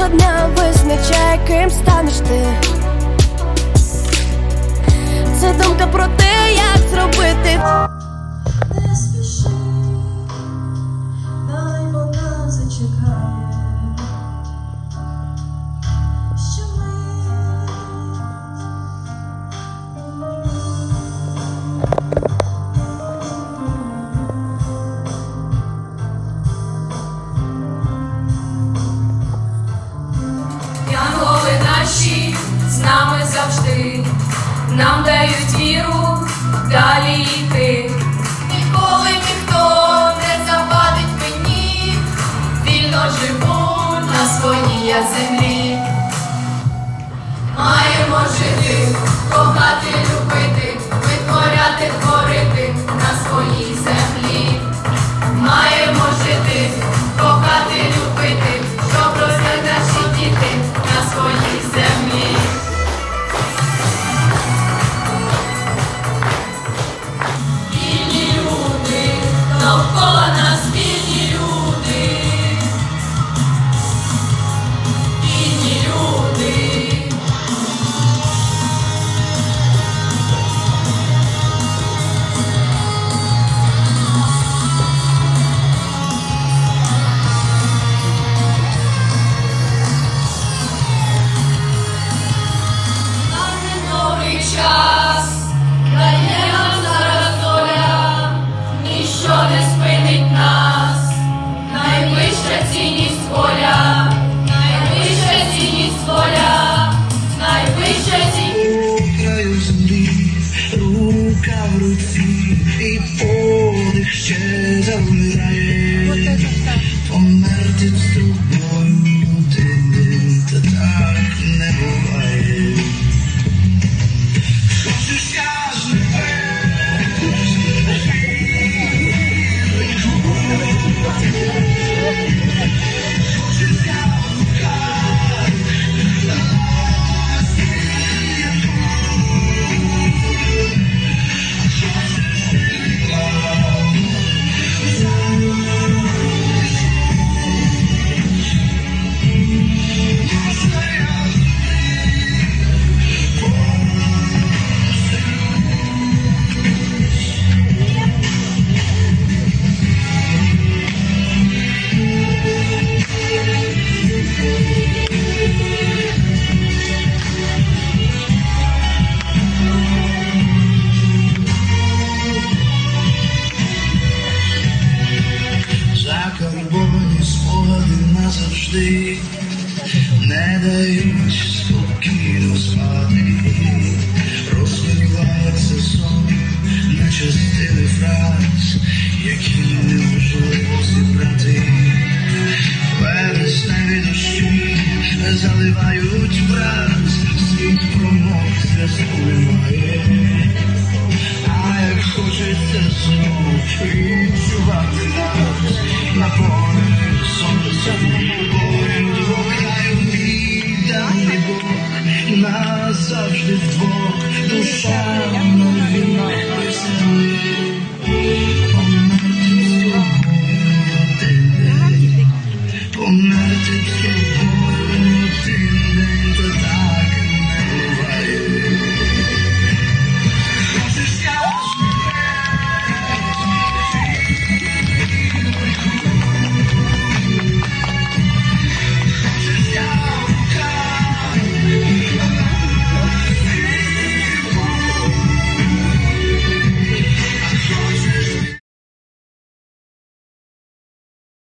одна визначає, ким станеш ти. Це думка про те, як зробити. Нам дають віру далі йти. Ніколи ніхто не завадить мені, вільно живу на своїй землі. Маємо жити, кохати, любити, oh, oh. Назавжди, не дають спокійно спати, розмивається сон на частини фраз, які неможливо зібрати. Вересневі дощі заливають враз, світ промок зв'язку немає. А як хочеться знов відчувати завжди вдвох душа